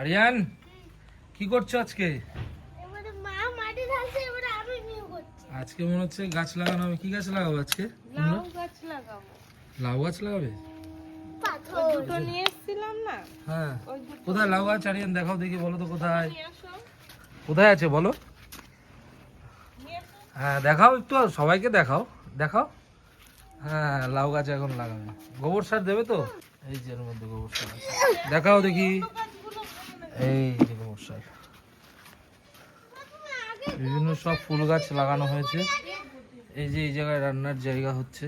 আরিয়ান কি করছ আজকে? এবারে মা মাটি ঢালছে এবারে আমি নিয়ে করছি। আজকে মনে হচ্ছে গাছ লাগানো হবে। কি গাছ লাগাবো আজকে? লাউ গাছ লাগাবো। লাউ গাছ লাগাবে? দুটো নিয়ে এসেছিলাম না? হ্যাঁ। কোথায় লাউ গাছ? আরিয়ান দেখাও দেখি বলো তো কোথায়? কোথায় আছে বলো? হ্যাঁ দেখাও একটু সবাইকে দেখাও দেখাও। হ্যাঁ লাউ গাছ এখন লাগাবে গোবর সার দেবে তো? এই যে মধ্যে গোবর সার দেখাও দেখি। এই যে বিভিন্ন সব ফুল গাছ লাগানো হয়েছে। এই যে এই জায়গায় রান্নার জায়গা হচ্ছে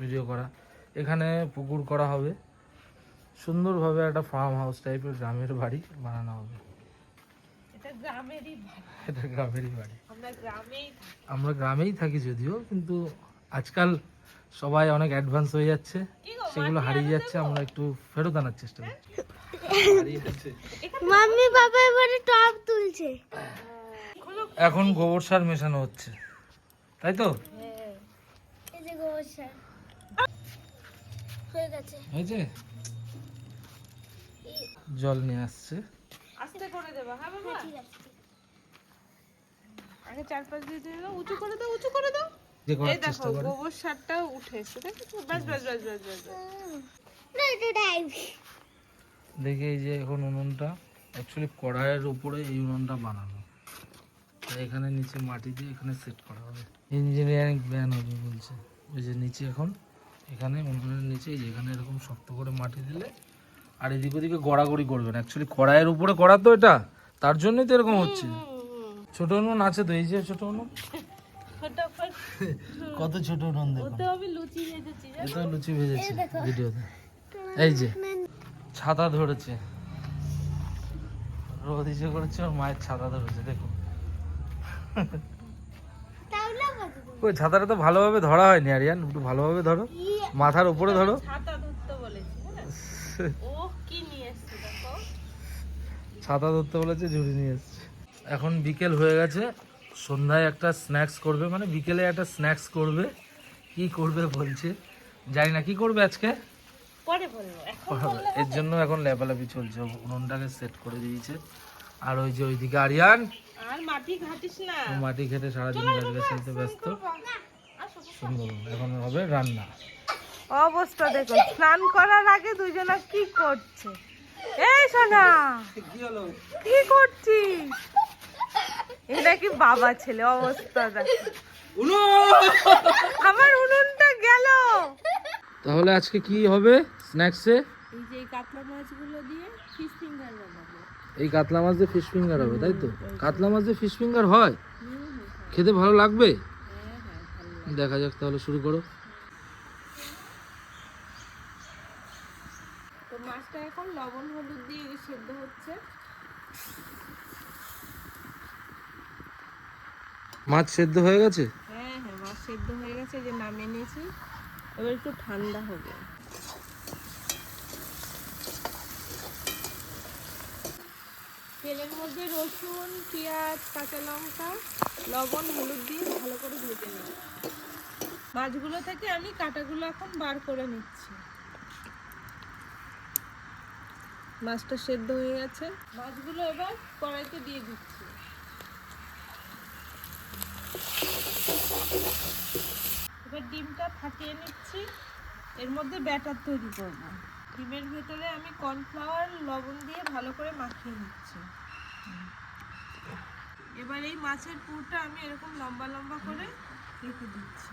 ভিডিও করা। এখানে পুকুর করা হবে। সুন্দরভাবে একটা ফার্ম হাউস টাইপের গ্রামের বাড়ি বানানো হবে। এটা গ্রামেরই বাড়ি। আমরা গ্রামেই থাকি যদিও কিন্তু আজকাল সবাই অনেক অ্যাডভান্স হয়ে যাচ্ছে। সেগুলো হারিয়ে যাচ্ছে আমরা একটু ফেরত আনার চেষ্টা করছি হারিয়ে মাম্মি বাবা এবারে টপ তুলছে। এখন গোবর সার মেশানো হচ্ছে। তাই তো? হ্যাঁ। এই যে গোবর সার। হয়ে গেছে। হয়েছে জল নিয়ে আসছে। আস্তে করে দেবা হ্যাঁ বাবা? আগে চার পাঁচ দিয়ে দিয়ে দাও উঁচু করে দাও উঁচু করে দাও। যে করার এই চেষ্টা করে। গোবর সারটাও উঠে এসছে বাস বাস বাস বাস বাস বাস। না এটা টাইম দেখি এই যে এখন উনুনটা অ্যাকচুয়ালি কড়াইয়ের উপরে এই উনুনটা বানানো। তাই এখানে নিচে মাটি দিয়ে এখানে সেট করা হবে। ইঞ্জিনিয়ারিং প্ল্যান হবে বলছে। ওই যে নিচে এখন এখানে উনুনের নিচে এখানে এরকম শক্ত করে মাটি দিলে আর এদিক ওদিকে গড়াগড়ি করবেন অ্যাকচুয়ালি কড়াইয়ের উপরে করা তো এটা তার জন্যই তো এরকম হচ্ছে। ছোট উনুন আছে তো এই যে ছোট উনুন। ফটাফট। কত ছোট উনুন দেখুন তো আমি লুচি ভেজেছি এটা লুচি ভেজেছে ভিডিওতে। এই যে ছাতা ধরেছে। রোদ ইসে করেছে ওর মায়ের ছাতা ধরেছে দেখো। ওই ছাতাটা তো ভালোভাবে ধরা হয়নি আরিয়ান। একটু ভালোভাবে ধরো। মাথার উপরে ধরো। ছাতা ধরতে বলেছি ও কি নিয়ে এসছে দেখো? ছাতা ধরতে বলেছে ঝুড়ি নিয়ে এসছে। এখন বিকেল হয়ে গেছে। সন্ধ্যায় একটা স্ন্যাক্স করবে মানে বিকেলে একটা স্ন্যাক্স করবে। কি করবে বলছে? জানি না কি করবে আজকে? পরে বলব এখন এর জন্য এখন লেপালাপি চলছে উনুনটাকে সেট করে দিয়েছে। আর ওই যে ওইদিকে আরিয়ান। আর মাটি ঘাটিস না। ও মাটি খেতে সারাদিন গাছ গাছালিতে ব্যস্ত। সুন্দর এখন হবে রান্না। অবস্থা দেখো স্নান করার আগে দুজনা কি করছে? এই সোনা কি করছিস? এটা কি বাবা ছেলে অবস্থা দেখো। আমার উনুনটা গেল। তাহলে আজকে কি হবে স্ন্যাক্সে এই যে কাতলা মাছগুলো দিয়ে ফিশ ফিঙ্গার বানাবো। এই কাতলা মাছ দিয়ে ফিশ ফিঙ্গার হবে তাই তো? কাতলা মাছ দিয়ে ফিশ ফিঙ্গার হয়? খেতে ভালো লাগবে? দেখা যাক তাহলে শুরু করো। তো মাছটা এখন লবণ হলুদ দিয়ে সেদ্ধ হচ্ছে। মাছ সেদ্ধ হয়ে গেছে? হ্যাঁ হ্যাঁ মাছ সেদ্ধ হয়ে গেছে যে নামিয়ে নিয়েছি। এবার একটু ঠান্ডা হবে। তেলের মধ্যে রসুন, পেঁয়াজ, কাঁচা লঙ্কা, লবণ, হলুদ দিয়ে ভালো করে ভেজে নেব। মাছগুলো থেকে আমি কাঁটাগুলো এখন বার করে নিচ্ছি। মাছটা সেদ্ধ হয়ে গেছে। মাছগুলো এবার কড়াইতে দিয়ে দিচ্ছি। এবার ডিমটা ফাটিয়ে নিচ্ছি। এর মধ্যে ব্যাটার তৈরি করব। ডিমের ভেতরে আমি কর্নফ্লাওয়ার, লবণ দিয়ে ভালো করে মাখিয়ে নিচ্ছি। এবার এই মাছের পুরটা আমি এরকম লম্বা লম্বা করে রেখে দিচ্ছি।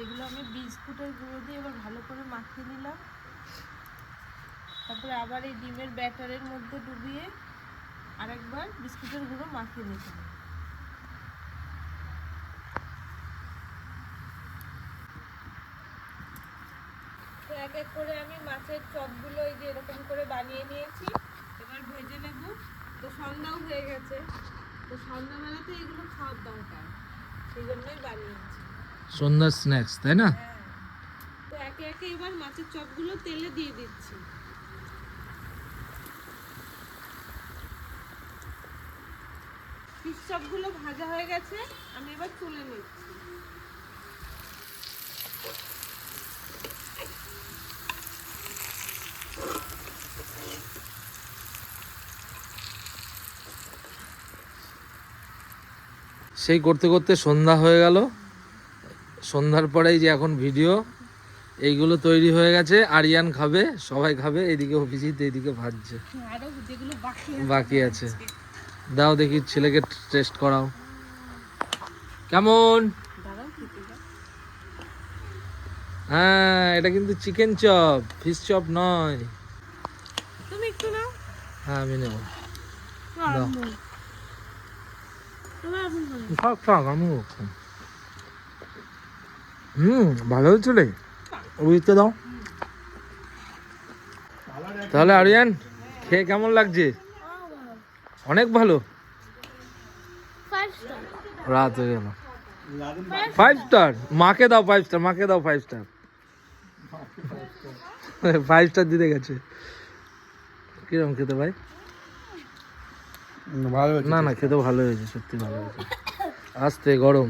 এগুলো আমি বিস্কুটের গুঁড়ো দিয়ে এবার ভালো করে মাখিয়ে নিলাম। তারপরে আবার এই ডিমের ব্যাটারের মধ্যে ডুবিয়ে আরেকবার বিস্কুটের গুঁড়ো মাখিয়ে নিতে হবে। তো এক এক করে আমি মাছের চপগুলো এই যে এরকম করে বানিয়ে নিয়েছি। এবার ভেজে নেব। তো সন্ধ্যাও হয়ে গেছে। তো সন্ধ্যাবেলাতে এগুলো খাওয়ার দরকার। সেই জন্যই বানিয়েছি। সন্ধ্যার স্ন্যাক্স তাই না? হ্যাঁ। তো একে একে এবার মাছের চপগুলো তেলে দিয়ে দিচ্ছি। ভাজা হয়ে গেছে আমি এবার তুলে নিচ্ছি। সেই করতে করতে সন্ধ্যা হয়ে গেল। সন্ধ্যার পরেই যে এখন ভিডিও এইগুলো তৈরি হয়ে গেছে। আরিয়ান খাবে সবাই খাবে এদিকে অভিজিৎ এদিকে ভাজছে বাকি আছে দাও দেখি ছেলেকে টেস্ট করাও। কেমন। হ্যাঁ এটা কিন্তু চিকেন চপ ফিশ চপ নয়। তুমি একটু নাও। হ্যাঁ আমি নেব। দাও। থাক থাক আমি হুম ভালো হয়েছে রে। বুঝতে দাও। তাহলে আরিয়ান খেয়ে কেমন লাগছে? অনেক ভালো। রাত হয়ে গেল। ফাইভ স্টার মাকে দাও ফাইভ স্টার মাকে দাও ফাইভ স্টার ফাইভ স্টার দিতে গেছে। কীরকম খেতে ভাই? ভালো না না খেতে। ভালো হয়েছে সত্যি ভালো হয়েছে। আস্তে গরম।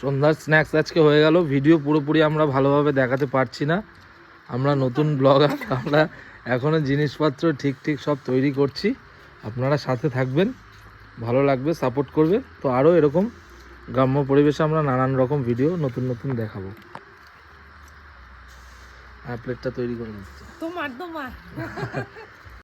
সন্ধ্যার স্ন্যাক্স আজকে হয়ে গেল। ভিডিও পুরোপুরি আমরা ভালোভাবে দেখাতে পারছি না। আমরা নতুন ব্লগার আমরা এখনও জিনিসপত্র ঠিক ঠিক সব তৈরি করছি। আপনারা সাথে থাকবেন ভালো লাগবে সাপোর্ট করবে। তো আরও এরকম গ্রাম্য পরিবেশে আমরা নানান রকম ভিডিও নতুন নতুন দেখাবো। হ্যাঁ প্লেটটা তৈরি করে নিচ্ছি। তোমার তোমার।